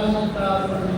కాలం కాదు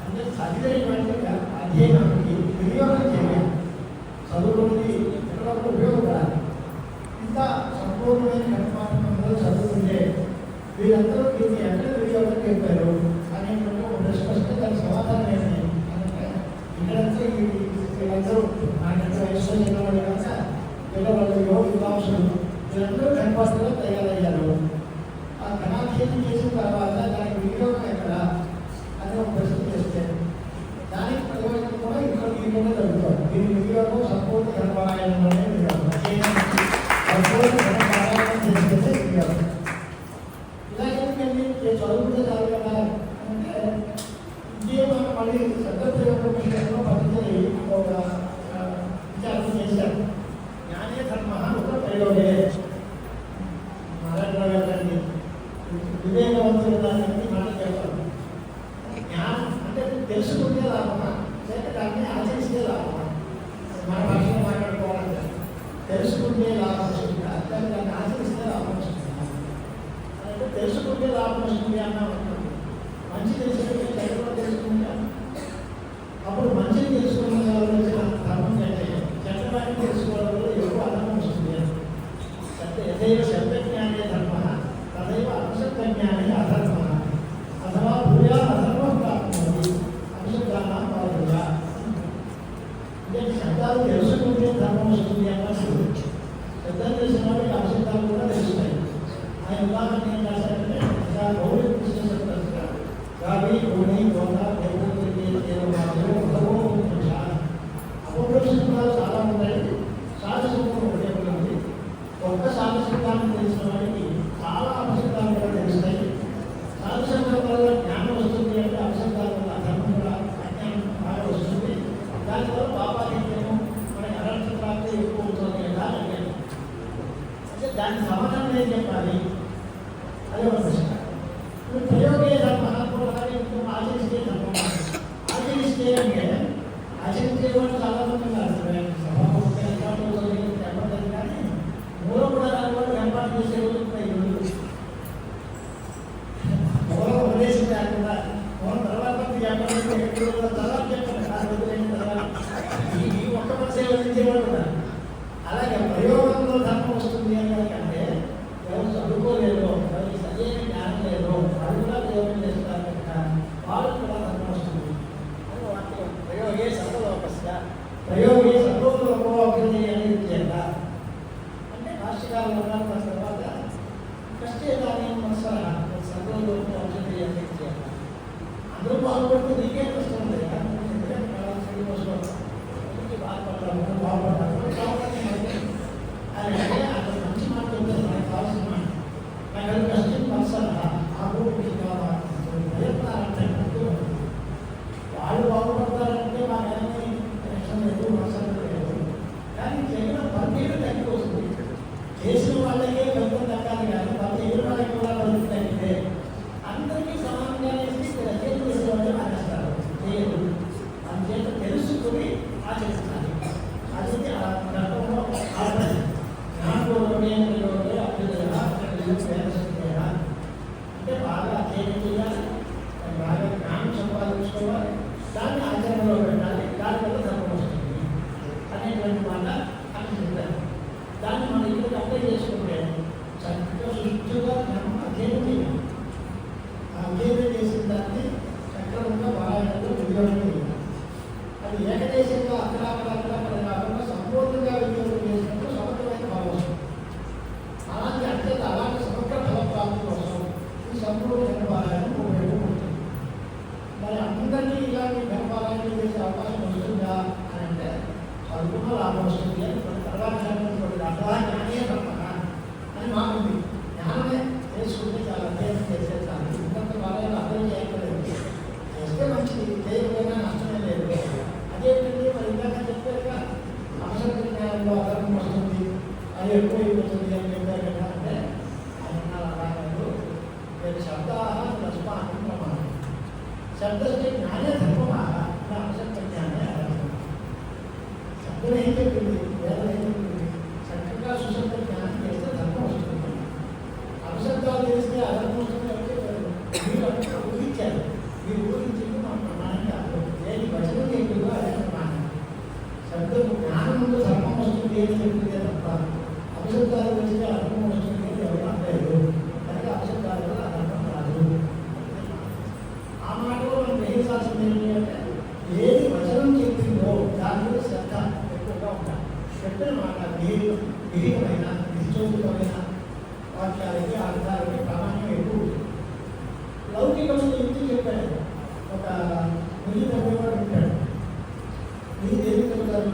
అంటే చదివేటువంటి అధ్యయనానికి వినియోగం చేయాలి చదువుకున్నది ఇతరులకు ఇంత సంపూర్ణమైన కర్మాత్మకంలో చదువుకుంటే వీరందరూ దీన్ని ఎక్కడ వినియోగం చెప్పారు అనేటువంటి ఒక ప్రశ్నకు దాని సమాధానం ఏంటి ఇక్కడంతా వీళ్ళందరూ నాకంత వయసులో చిన్నవాళ్ళు కనుక పిల్లవాళ్ళు యోగ విద్వాంసులు వీళ్ళందరూ కన్పాస్టర్లో తయారయ్యారు ఏది వచనం చెప్పిందో దాని మీద శ్రద్ధ ఎక్కువగా ఉండాలి చెప్పిన మాట మీరు విహితమైన నిశ్చోచితమైన అర్థాలకి ప్రామాణ్యం ఎక్కువ లౌకికమైన యుక్తి చెప్పాడు ఒక మిగిలిన ఉంటాడు మీరు ఏం చెప్తారు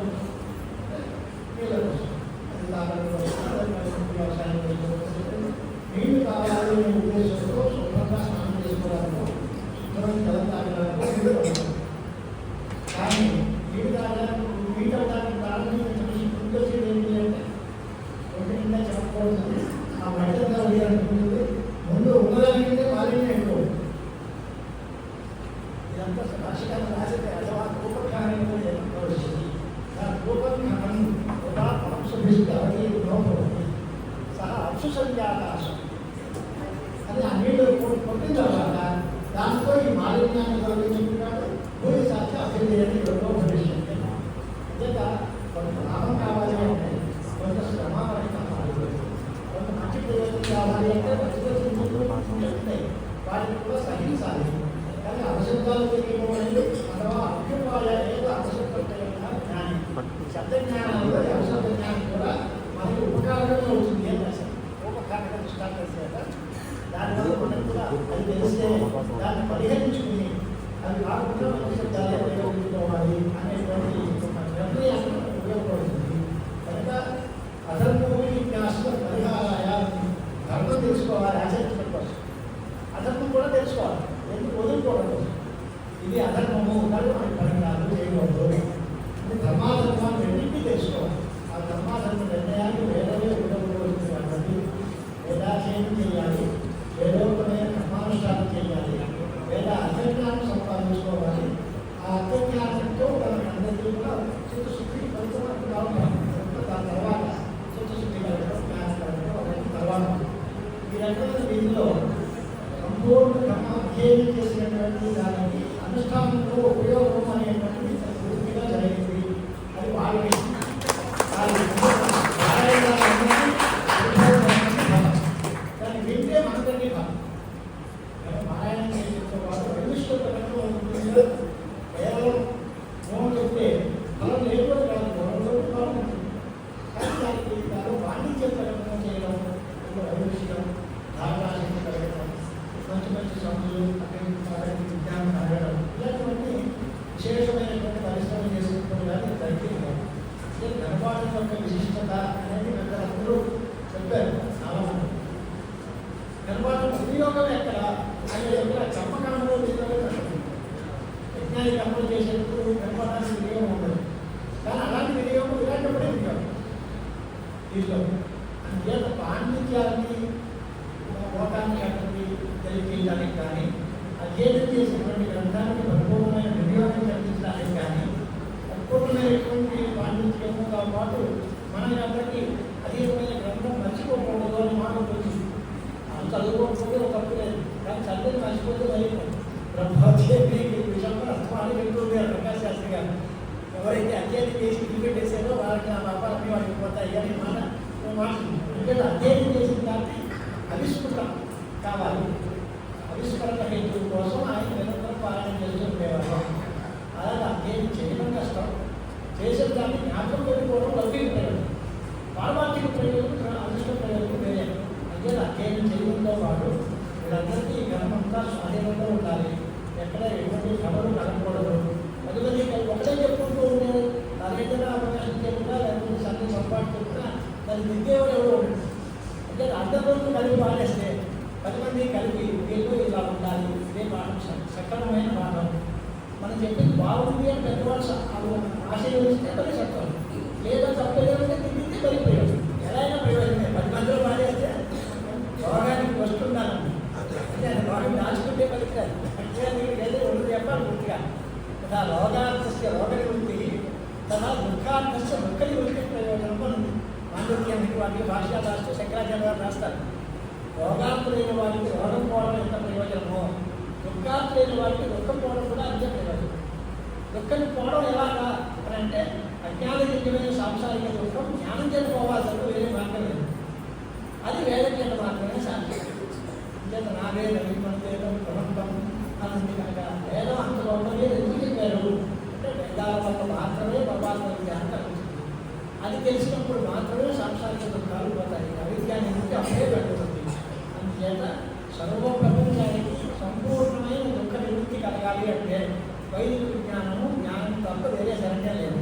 దాంతో ఈ భూమి సత్య అభివృద్ధి లోపభవిష్యత్తు అంతేగా కొంత లాభం కావాలి అంటే కొంత శ్రమ మనకి కొంత మంచి ప్రయోజనం కావాలి అంటే మంచి ప్రయోజనం వాటిని కూడా సహించాలి కానీ అవసరాలు తెలియకపోవడం అథవా అభ్యుపాయ ఏదో అవసరం జ్ఞానం శబ్ద జ్ఞానంలో ఈ అవసర జ్ఞానం కూడా మనకి ఉపకారంగా అవుతుంది అని రాశారు ఉపకారంగా దృష్టాంతం చేశారు దానివల్ల మనకు కూడా అది తెలిస్తే దాన్ని పరిహరించుకుని అది కాకుండా మన శబ్దాలు ఉపయోగించుకోవాలి అనేటువంటి ఒక నిర్ణయాన్ని ఉపయోగపడుతుంది కనుక అధర్మభూమి జ్ఞాసం పరిహారాయ ధర్మం తెలుసుకోవాలి ఆచరించడం కోసం అధర్మం కూడా తెలుసుకోవాలి ఎందుకు వదులుకోవడం కోసం ఇది అధర్మము కానీ మనకి పరిహారాలు చేయకూడదు ఇది ధర్మాధర్మాన్ని రెండింటినీ తెలుసుకోవాలి ఆ ధర్మాధర్మ నిర్ణయాన్ని వేరే ఉండకూడదు కాబట్టి వేదాధ్యయనం చేయాలి వేదోపమైన కర్మానుష్ఠానం చేయాలి వేద అర్థజ్ఞానం సంపాదించుకోవాలి ఆ అర్థజ్ఞానంతో మన అందరికీ కూడా చిత్తశుద్ధి పరిపూర్ణత కావాలి దాని తర్వాత చిత్తశుద్ధి కలగడం జ్ఞానం కలగడం అవన్నీ తర్వాత ఈ రకమైన దీనిలో సంపూర్ణ కర్మ అధ్యయనం చేసినటువంటి దానికి అనుష్ఠానంలో ఉపయోగం అనేటువంటిది పూర్తిగా జరిగింది అది వాళ్ళకి వాళ్ళ దాన్ని వింటే మనకంటే కాదు పారాయణం చేసే వాళ్ళు వైవిష్ణులతో ఉంటుంది కేవలం మోహం చెప్తే మనం లేకపోతే కాదు మోహంలో ఉంటుంది కానీ దానికి దాని వాణిజ్య ప్రకటన చేయడం వైవిష్యం ధారణాశక్తి పెరగడం మంచి మంచి సంస్థలు అక్కడి విజ్ఞానం అడగడం ఇలాంటివన్నీ విశేషమైనటువంటి పరిశ్రమ చేసుకుంటాం కానీ తగ్గింది అంటే గర్భాటం యొక్క విశిష్టత అనేది పెద్దలందరూ చెప్పారు చాలా మంది గర్భాటం వినియోగం ఎక్కడ అనేది ఎక్కడ కర్మకాండలో వినియోగం ఎక్కడ? యజ్ఞాన్ని కర్మలు చేసేటప్పుడు గర్భాటానికి వినియోగం ఉండదు కానీ అలాంటి వినియోగం ఇలాంటప్పుడే వినియోగం దీంట్లో అందుచేత పాండిత్యాన్ని లోకాన్ని అక్కడికి తెలియజేయడానికి కానీ అధ్యయనం చేసినటువంటి గ్రంథానికి పరిపూర్ణమైన వినియోగం కల్పించడానికి కానీ పరిపూర్ణమైనటువంటి పాండిత్యంతో పాటు మన అందరికీ అధీనమైన గ్రంథం మర్చిపోకూడదు అని మాట వచ్చింది అది చదువుకోకపోతే ఒక తప్పు లేదు కానీ చదివి మర్చిపోతే మరి బ్రహ్మోద్యోగి విషయంలో అర్థమాన్ని పెట్టుకుంది ప్రకాశ్ శాస్త్రి గారు ఎవరైతే అధ్యయనం చేసి ఇల్లు పెట్టేసారో వాళ్ళకి నా పాపాలన్నీ వాళ్ళకి అధ్యయనం చేసిన దాన్ని అవిస్మృతం కావాలి అవిస్మరణ హేతు కోసం ఆయన నిరంతరం పాలన చేస్తుండేవారు అలాగే అధ్యయనం చేయడం కష్టం చేసిన దాన్ని జ్ఞాపకం పెట్టుకోవడం లౌకిక ప్రయోజనం పారమార్థిక ప్రయోజనం అదృష్ట ప్రయోజనం వేరే అంటే అధ్యయనం చేయడంతో పాటు వీళ్ళందరికీ ఈ గ్రంథంతా స్వాధీనంలో ఉండాలి ఎక్కడ ఎటువంటి కథలు కలగకూడదు అందుకని ఒకటే చెప్పుకుంటూ ఉండేది తనైతే అవకాశం చేయకుండా లేకపోతే సన్ని సంపాటు దాన్ని దిద్దేవాడు ఎవరు అంటే అందరూ కలిపి పాడేస్తే పది మంది కలిపి వీళ్ళు ఇలా ఉండాలి. ఇదే పాఠం స- సక్రమమైన పాఠం. మనం చెప్పింది బాగుంది అని పెద్దవాళ్ళు ఆశయం వాళ్ళు మరి సత్వం లేదా తప్పలేదంటే తిరిగితే మరి ప్రయోజనం ఎలా అయినా ప్రయోజనమే పది మందిలో పాడేస్తే రోగానికి వస్తున్నాను అంటే రోగం దాచుకుంటే పలికారు అంటే ఏదో రెండు చెప్పాలి పూర్తిగా. తన రోగార్థస్య రోగ నివృత్తి తన దుఃఖార్థస్య దుఃఖ నివృత్తి ప్రయోజనం ఉంది వాటికి భాషా రాస్తూ శంకరాచార్య గారు రాస్తారు. రోగాంతులైన వారికి రోగం పోవడం ఎంత ప్రయోజనమో దుఃఖాంతులైన వారికి దుఃఖం పోవడం కూడా అంతే ప్రయోజనం. దుఃఖం పోవడం ఎలాగా అని అంటే అజ్ఞానజన్యమైన సాంసారిక దుఃఖం జ్ఞానం చేత వేరే మార్గం లేదు. అది వేదం చేత మాత్రమే సాధ్యం. అంచేత నా వేదం మన ప్రబంధం అనంది కనుక వేదం అంత గొప్పది ఎందుకు చెప్పారు? అంటే వేదాల వల్ల మాత్రమే పరమాత్మ జ్ఞానం అది తెలిసినప్పుడు మాత్రమే సాంసారిక దుఃఖాలు పోతాయి అవిజ్ఞానం నుంచి అప్పుడే పెట్టుకుంది అందుచేత సర్వ ప్రపంచానికి సంపూర్ణమైన దుఃఖ నివృత్తి కలగాలి అంటే వైదిక జ్ఞానము జ్ఞానం తప్ప వేరే సరంగా లేదు.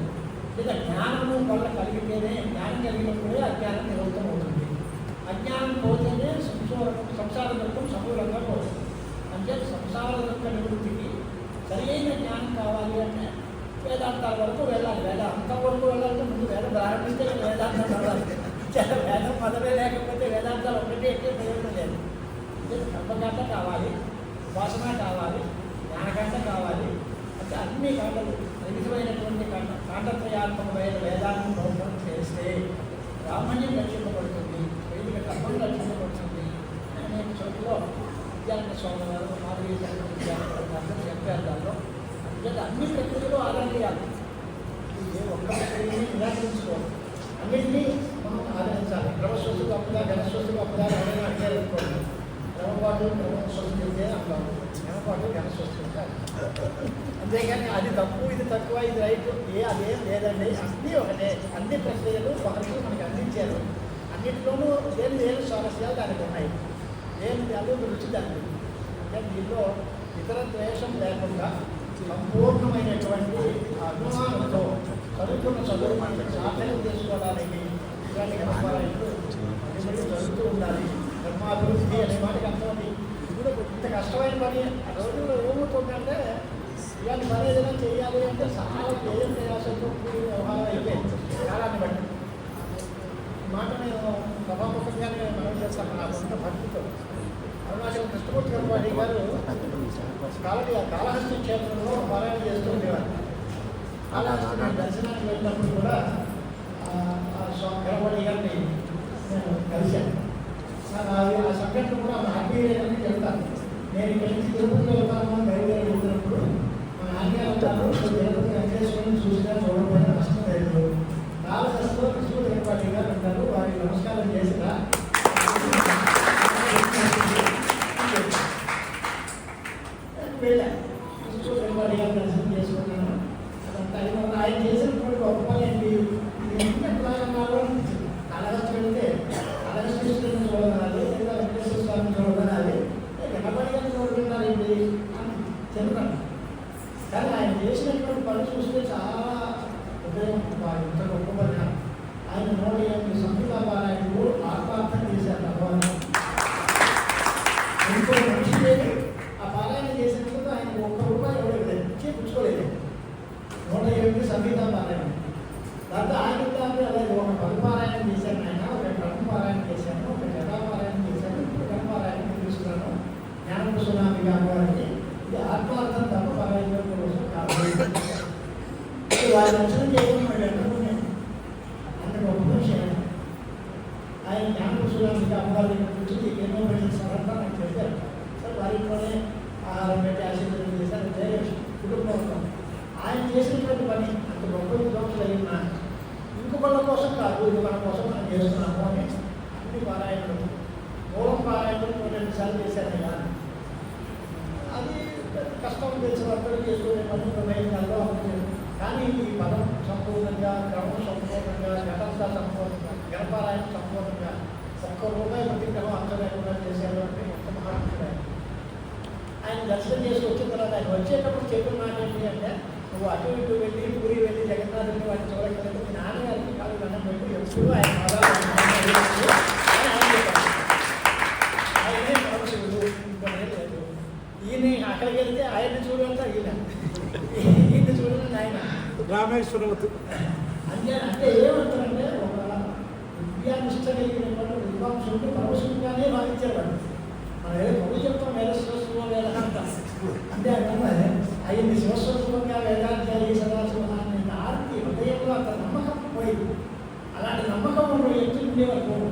లేదా జ్ఞానము వల్ల కలిగితేనే జ్ఞానం కలిగినప్పుడే అజ్ఞానం నివృత్తం అవుతుంది అజ్ఞానం పోతేనే సంసార సంసార దుఃఖం సమూలంగా పోతుంది. అంటే సంసార దుఃఖ నివృత్తికి సరైన జ్ఞానం కావాలి అంటే వరకు వెళ్ళాలి. వేద వరకు వెళ్ళాలంటే ముందు వేద ప్రారంభిస్తే వేదాంతం చదవాలి వేదం పదవే లేకపోతే వేదాంతాలు ఒకటి ఎక్కువ ప్రయోజనం లేదు. కర్మకాండ కావాలి ఉపాసన కావాలి జ్ఞానకాండ కావాలి. అంటే అన్ని కాండలు వివిధమైనటువంటి కాండ కాండత్రయాత్మకమైన వేదాంతం ప్రవర్తన చేస్తే బ్రాహ్మణ్యం రక్షింపబడుతుంది వైదిక కర్మం రక్షింపబడుతుంది అనేక చోట్ల విద్యారంగ స్వామి వారు మాధవీ విద్యారంగ చెప్పారు. దానిలో లేదా అన్ని ప్రక్రియలు ఆధారం చేయాలి. ఒక్క ప్రక్రియని నిరాకరించుకోవాలి అన్నింటినీ మనం ఆదరించాలి. క్రమస్వస్తి గొప్పదా ఘనస్వస్తి గొప్పదా ఎవరైనా అడిగారు అనుకోండి. క్రమపాటు క్రమస్వస్తి అయితే అంటారు. క్రమపాటు ఘనస్వస్తి అంతేగాని అది తప్పు ఇది తక్కువ ఇది రైట్ ఏ అదేం లేదండి అన్నీ ఒకటే. అన్ని ప్రక్రియలు ఒకరికి మనకి అందించారు. అన్నింటిలోనూ దేని దేని స్వారస్యాలు దానికి ఉన్నాయి. దేని అదే రుచి దానికి. అంటే దీనిలో ఇతర ద్వేషం లేకుండా సంపూర్ణమైనటువంటి అభిమానంతో చదువుకున్న చదువు మనకి సాధన చేసుకోవడానికి ఇలాంటి గ్రంథాలయాలు జరుగుతూ ఉండాలి. ధర్మాభివృద్ధి అనే మాటకి అర్థం ఇప్పుడు కూడా ఇంత కష్టమైన పని రోజుల్లో ఏమవుతుందంటే ఇలాంటి పని ఏదైనా చేయాలి అంటే చాలా వ్యయం ప్రయాసంతో కూడిన వ్యవహారం అయిపోయింది కాలాన్ని బట్టి. మాట నేను సభాముఖంగానే మనం చేస్తాను నా సొంత భక్తితో అరుణాచల్ కృష్ణమూర్తి గారు గారు కాలకి కాళహస్తి క్షేత్రంలో పారాయణ చేస్తూ ఉండేవారు. కాళహస్తి నేను దర్శనానికి వెళ్ళినప్పుడు కూడా స్వామి గణపతి గారిని నేను కలిశాను. ఆ సంఘటన కూడా హ్యాపీని చెప్తాను. నేను ఇక్కడి నుంచి తిరుపతి వెళ్తాను బయలుదేరి వెళ్తున్నప్పుడు మా నాన్నగారు తిరుపతి వెంకటేశ్వరుని చూసినా చూడకపోయినా నష్టం లేదు. కాళహస్తిలో కృష్ణుడు గణపతి గారు ఉంటారు వారికి నమస్కారం చేసినా వెళ్ళాను కృష్ణుడు గణపతి గారు దర్శనం చేసుకున్నాను అదంతా అయిన ఆయన చేసినటువంటి గొప్ప పని ఏంటి ఇది ఎంత ప్రయోజనాలు అనిపించింది కాళహస్తి వెళ్తే కాళహస్తీశ్వరుని చూడగలాలి లేదా వెంకటేశ్వర స్వామిని చూడగలాలి గణపతి గారిని చూడగలాలి ఏంటి అని చెప్పాను కానీ ఆయన చేసినటువంటి పని చూస్తే చాలా హృదయం ఇంత గొప్ప పని ఆయన నూట ఎనిమిది సంహిత పారాయణలు ఆత్మార్థం చేశారు భగవాన్ ఇంకో మనిషి లేదు ఆ పారాయణ చేసినందుకు ఆయన ఒక్క రూపాయి ఎవరు ఇచ్చే పుచ్చుకోలేదు నూట ఎనిమిది సంగీత పారాయణ దాంతో ఆయన దాంట్లో అలాగే ఒక పది పారాయణ చేశాను ఆయన ఒక బ్రహ్మ పారాయణ చేశాను ఒక జటా పారాయణ చేశాను ఒక గణ పారాయణ తీసుకున్నాను గారికి ఇది ఆత్మార్థం తప్ప కోసం కాదు వారి దర్శనం చేయడం వెళ్ళాను అంత గొప్ప విషయం ఆయన జ్ఞాన సునామి గారి కూర్చొని ఎన్నో వెళ్ళిన సరంతా నాకు చెప్పారు సార్ వారి ఇంట్లోనే ఆహారం పెట్టి ఆశీర్వాదం చేశారు వేరే కుటుంబం ఉంటాం. ఆయన చేసినటువంటి పని అంత గొప్ప విద్వాంసులు అయినా ఇంకొకళ్ళ కోసం కాదు ఇది మన కోసం మనం చేస్తున్నాము అని అన్ని పారాయణలు మూలం పారాయణలు కొన్ని రెండు సార్లు చేశారు ఇలా అది కష్టం తెలిసిన అందరూ చేసుకునే పని ప్రమేయాల్లో అవుతుంది కానీ ఈ పదం సంపూర్ణంగా క్రమం సంపూర్ణంగా ఘటంతా సంపూర్ణంగా గణపారాయణ సంపూర్ణంగా ఒక్క రూపాయి ప్రతిక్రమం అంత లేకుండా చేశారు అంటే ఎంత మహాత్ముడు ఆయన. ఆయన దర్శనం చేసి వచ్చిన తర్వాత ఆయన వచ్చేటప్పుడు చెప్పిన మాట ఏంటి అంటే నువ్వు అటు ఇటు వెళ్ళి పూరి వెళ్ళి జగన్నాథుని వాడిని చూడగలదు మీ నాన్నగారికి కాదు దండం పెట్టి ఎప్పుడు ఆయన ఆయనే పరమశివుడు ఇంకొనే లేదు ఈయన అక్కడికి వెళ్తే ఆయన్ని చూడాలంటే ఈయన ఈయన చూడాలని ఆయన రామేశ్వరవతి అంటే అంటే ఏమంటారంటే ఒక విద్యానిష్ట కలిగినటువంటి విద్వాంసుడు పరమశివుడిగానే భావించారు వాళ్ళు మనం ఏదో కవి చెప్తాం వేద శివస్వరూపం వేద అంటాం అంటే అంటే ఆయన్ని శివస్వరూపంగా వేదాధ్యాయి సదాశివాన్ని ఆర్తి హృదయంలో అంత నమ్మకం పోయింది అలాంటి నమ్మకం ఉన్న వ్యక్తులు ఉండేవారు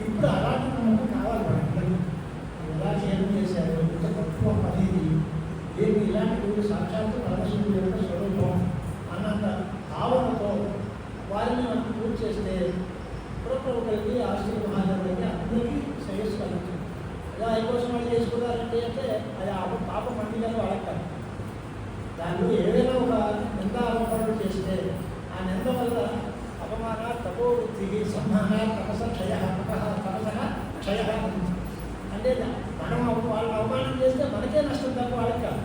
ఇప్పుడు అలాంటి నమ్మకం కావాలి మనకి ఎలా చేయడం చేశారు ఇంత గొప్ప పని ఇది ఏమి ఇలాంటి గురు సాక్షాత్తు పరమశివుడి యొక్క స్వరూపం అన్నంత ఇలా అయిపోసం వాళ్ళు చేసుకున్నారంటే అంటే అది ఆ పాప పండుగలు వాడకాలి దానిలో ఏదైనా ఒక నింద ఆరోపణలు చేస్తే ఆ నింద వల్ల అపమాన తపో వృత్తికి సమ్మాన తపస క్షయ తపస క్షయ అంటే మనం వాళ్ళని అవమానం చేస్తే మనకే నష్టం తప్ప వాళ్ళకి కాదు.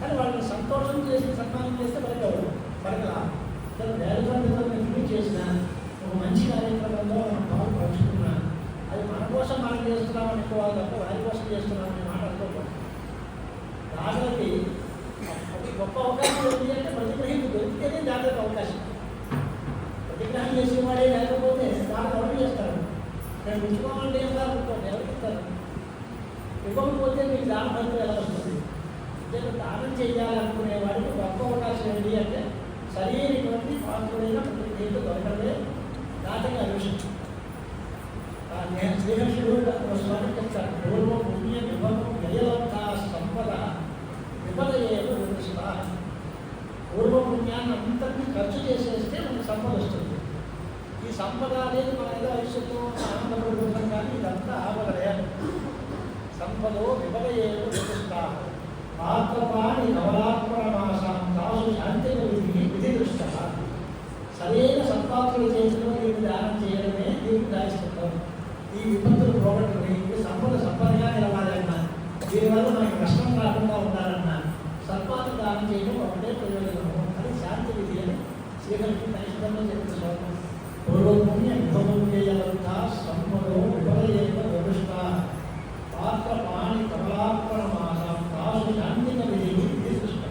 కానీ వాళ్ళని సంతోషం చేసి సన్మానం చేస్తే మనకి ఎవరు? మనకి లాభం. కానీ చేసిన ఒక మంచి కార్యక్రమంలో మనం పాలు పంచుకున్నా కోసం మనం చేస్తున్నాం అనుకోవాలి తప్ప వారి కోసం చేస్తున్నామని అనే మాట రాజులకి గొప్ప అవకాశం ఉంది అంటే ప్రతిగ్రహింపు దొరికితేనే దాదాపు అవకాశం. ప్రతిగ్రహం చేసేవాడే లేకపోతే దాన్ని ఎవరు చేస్తారు? నేను ఉంచుకోవాలంటే ఏం కాదనుకోండి ఎవరు ఇస్తారు ఇవ్వకపోతే మీకు దాని ఫలితం ఎలా వస్తుంది? నేను దానం చేయాలనుకునే వాడికి గొప్ప అవకాశం ఏంటి అంటే సరైనటువంటి ప్రతి ప్రతిగ్రహింపు దొరకలే దాటగా అన్వేషించు నేను శ్రీహర్షుడు స్వామి చెప్తాను పూర్వం పుణ్య విభవం వ్యయలంతా సంపద విపద పూర్వ పుణ్యాన్ని అంతటినీ ఖర్చు చేసేస్తే మనకు సంపద వస్తుంది ఈ సంపద అనేది మన ఏదో ఐశ్వర్యం ఆనందపడుతున్నాం కానీ ఇదంతా ఆపదలే సంపదో విపద పాత్రపాణి నవరాత్మరమాసం తాసు శాంతిక విధి విధి దృష్ట సరైన సత్పాత్రుల చేతిలో దీన్ని దానం చేయడమే దీనికి దాయిస్తుంది ఈ విపత్తులు పోగొట్టుకుని ఈ సంపద సంపదగా నిలవాలన్నా దీనివల్ల మనకి కష్టం రాకుండా ఉండాలన్నా సత్పాత్ర దానం చేయడం ఒకటే ప్రయోజనము. అది శాంతి విధి అని శ్రీహరికి కనిష్టంలో చెప్పిన శ్లోకం పూర్వపుణ్య విభవం చేయలంత సంపదం విపదయేక వ్యవస్థ పాత్ర పాణి కమలాత్మన మాసం తాసు శాంతిక విధి విధి దృష్ట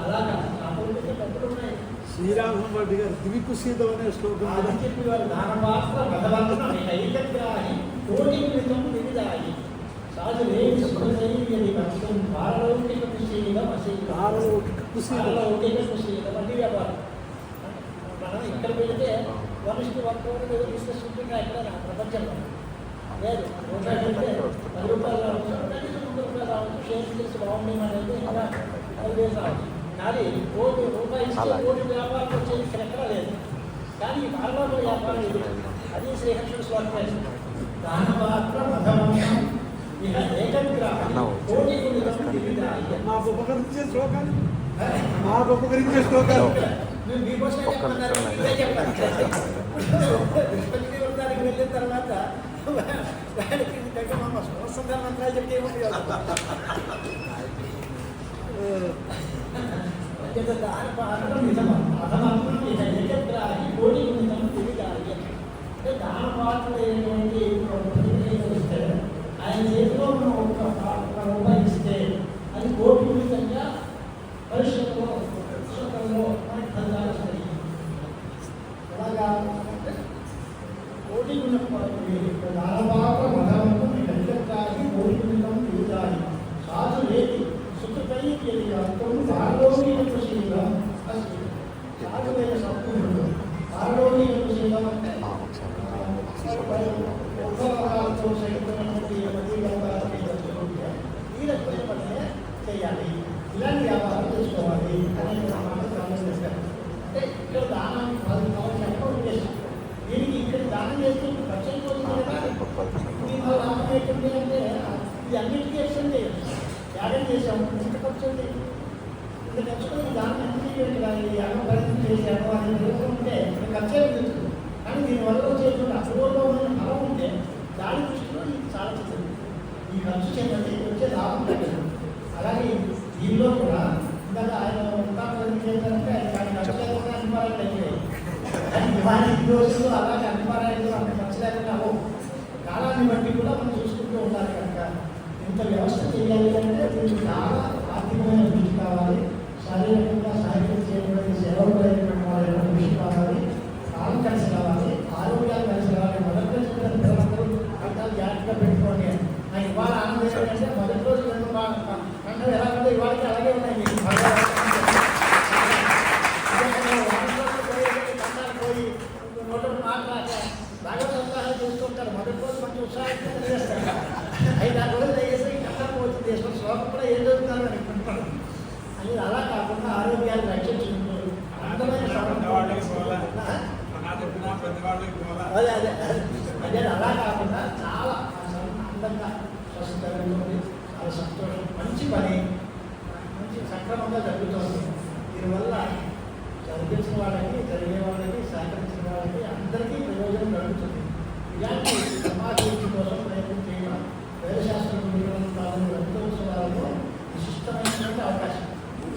అలా కాదు నా పొలిటికల్ డబ్బులు ఉన్నాయి శ్రీరామరెడ్డి గారు దివికుశీతం అనే శ్లోకం అది కూడా చెప్పి వారు దానపాత్ర భగవంతుని ఐకగ్రాహి కోటి కృతం వివిధాయి సాధులేని సుఖశైలి భక్తం పారలౌకిక కుశీలం అశీలం కుశీలం. పారలౌకిక కుశీలం అంటే వ్యాపారం. మనం ఇక్కడ పెడితే వనిష్ఠ వర్గం ఏదో బిజినెస్ ఉంటుందా ఇక్కడ ప్రపంచంలో. లేదు రూపాయలు పెడితే పది రూపాయలు రావచ్చు రూపాయలు రావచ్చు షేర్ చేసి బాగుండే అనేది ఇంకా రావచ్చు కానీ కోటి ఇస్తే కోటి వ్యాపారం వచ్చేది ఇక్కడ ఎక్కడా లేదు. కానీ ఈ పారలోక వ్యాపారం ఇది. అది శ్రీకృష్ణుడు స్వామి మాకు ఉపకరించే శ్లోకాలు. మాకు ఉపకరించే శ్లోకాలు. వెళ్ళిన తర్వాత వాడికి మా మంత్రాలు చెప్తే దాన పాత్ర ఆయన చేతిలో మనం ఒక ఒక రూపాయి ఇస్తే అది కోటి చేయాలి. ఇలాంటి వ్యాపారం చేసుకోవాలి. అనే మాట దానం చేశారు. అంటే ఇక్కడ దానానికి పది కావాలి చెప్పడం ఉద్దేశం దీనికి ఇక్కడ దానం చేస్తే ఖర్చు అయిపోతుంది కదా దీనిలో దానం ఏంటంటే అంటే ఇది అన్నిటికీ ఎక్స్టెండ్ చేయొచ్చు యాగం చేసాం ఎంత ఖర్చు ఉంది ఇంత ఖర్చుకొని దానం ఎంత చేయండి కానీ యాగం పరిస్థితి చేసాము అని తెలుసుకుంటే ఖర్చు ఉంటుంది కానీ దీనివల్ల వచ్చేటువంటి అపూర్వ ఉన్న ఫలం ఉంటే దాని దృష్టిలో ఇది చాలా చిన్నది. ఈ ఖర్చు చేయబట్టి వచ్చే లాభం పెట్టదు అలాగే దీనిలో కూడా ఇందాక ఆయన ఉంటాను చేశారంటే ఆయన ఆయన ఖర్చు లేకుండా అనిపారాలు అయిపోయాయి కానీ ఇవాళ ఈ రోజుల్లో అలాగే అనిపారాలు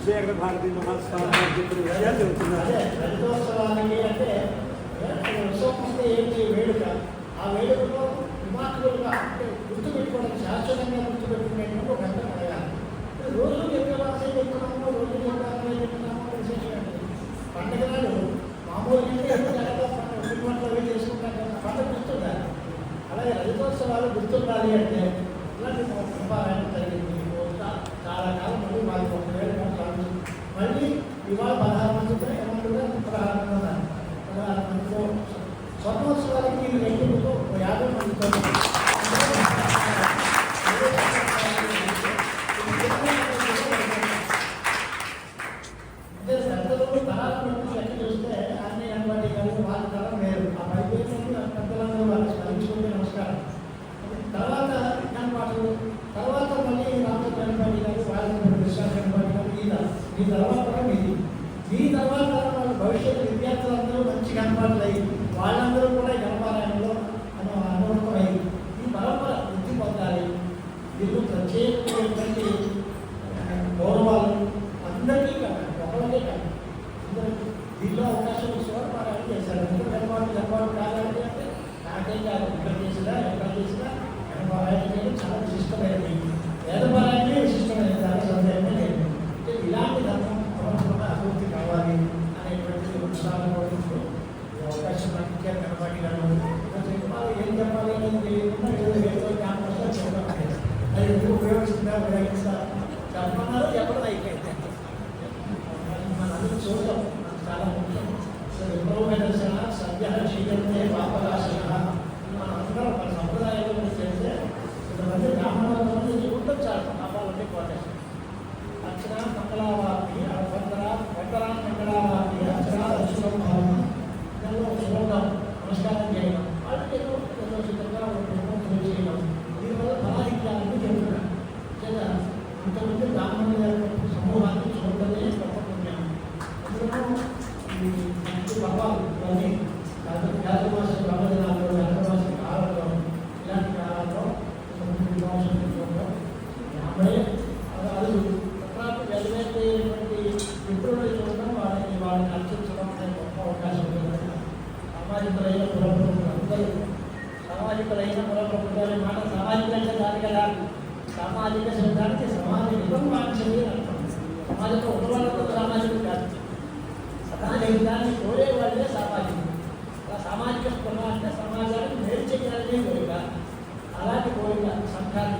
విజయగర భారతి మహాస్వామి చెప్పిన విషయాలు చెబుతున్నారు. రజతోత్సవానికి అంటే విశ్వకృష్ణ ఏంటి వేడుక? ఆ వేడుకలో రిమార్కబుల్గా అంటే గుర్తుపెట్టుకోవడం శాశ్వతంగా గుర్తుపెట్టుకునేటువంటి ఒక అంతం అడగాలి రోజు చెప్పేవాసే చెప్తున్నాము రోజు చెప్పాలని చెప్తున్నాము పండుగ నాడు మామూలు సినిమాలో చేసుకుంటాం కదా పండుగ గుర్తుండాలి. అలాగే రజతోత్సవాలు గుర్తుండాలి అంటే ఇలాంటి సంపాదన జరిగింది తర్వాత మళ్ళీ రామచంద్ర గారు వాళ్ళ విశాఖ గారు ఈ తర్వాత సామాజిక శబ్దానికి సామాజికం వాంఛనీయ సామాజిక ఉన్నవాళ్ళతో సామాజికం కాదు సకాలిక దాన్ని కోరే వాళ్ళే సామాజికం. అలా సామాజిక పునాంత సమాజానికి మేలు కోరిక అలాంటి కోరిక సంఘాలు